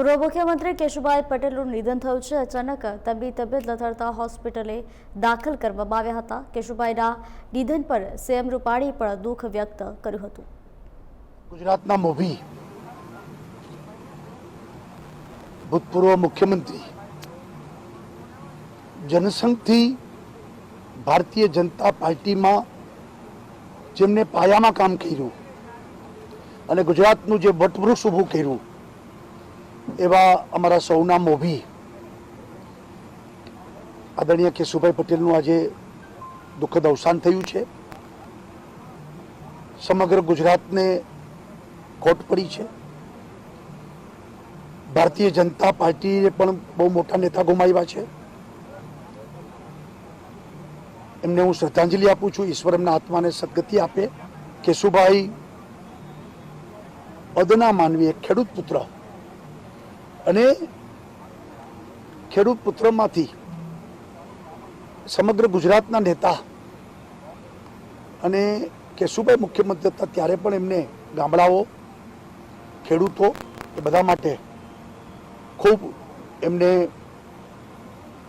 પૂર્વ મુખ્યમંત્રી કેશુભાઈ પટેલનું નિધન થયું છે. અચાનક તેમની તબિયત લથડતા હોસ્પિટલે દાખલ કરવામાં આવ્યા હતા. કેશુભાઈના નિધન પર સીએમ રૂપાણીએ પણ દુઃખ વ્યક્ત કર્યું હતું. ગુજરાતના મોભી ભૂતપૂર્વ મુખ્યમંત્રી જનસંઘથી ભારતીય જનતા પાર્ટીમાં જેમને પાયામાં કામ કર્યું અને ગુજરાતનું જે વટવૃક્ષ ઊભું કર્યું એવા અમારા સૌના મોભી આદરણીય કેશુભાઈ પટેલનું આજે દુઃખદ અવસાન થયું છે. સમગ્ર ગુજરાતને ખોટ પડી છે. ભારતીય જનતા પાર્ટીએ પણ બહુ મોટા નેતા ગુમાવ્યા છે. એમને હું શ્રદ્ધાંજલિ આપું છું, ઈશ્વર એમના આત્માને સદગતિ આપે. કેશુભાઈ અદના માનવી એક ખેડૂત પુત્ર અને ખેડૂત પુત્રમાંથી સમગ્ર ગુજરાતના નેતા અને કેશુભાઈ મુખ્યમંત્રી હતા ત્યારે પણ એમને ગામડાઓ, ખેડૂતો એ બધા માટે ખૂબ એમને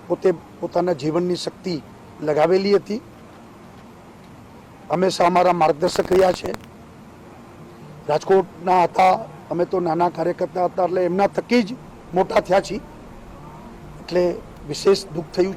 પોતે પોતાના જીવનની શક્તિ લગાવેલી હતી. હંમેશા અમારા માર્ગદર્શક રહ્યા છે. રાજકોટના હતા અમે તો નાના કાર્યકર્તા હતા, એટલે એમના થકી જ મોટા થયા છીએ. એટલે વિશેષ દુઃખ થયું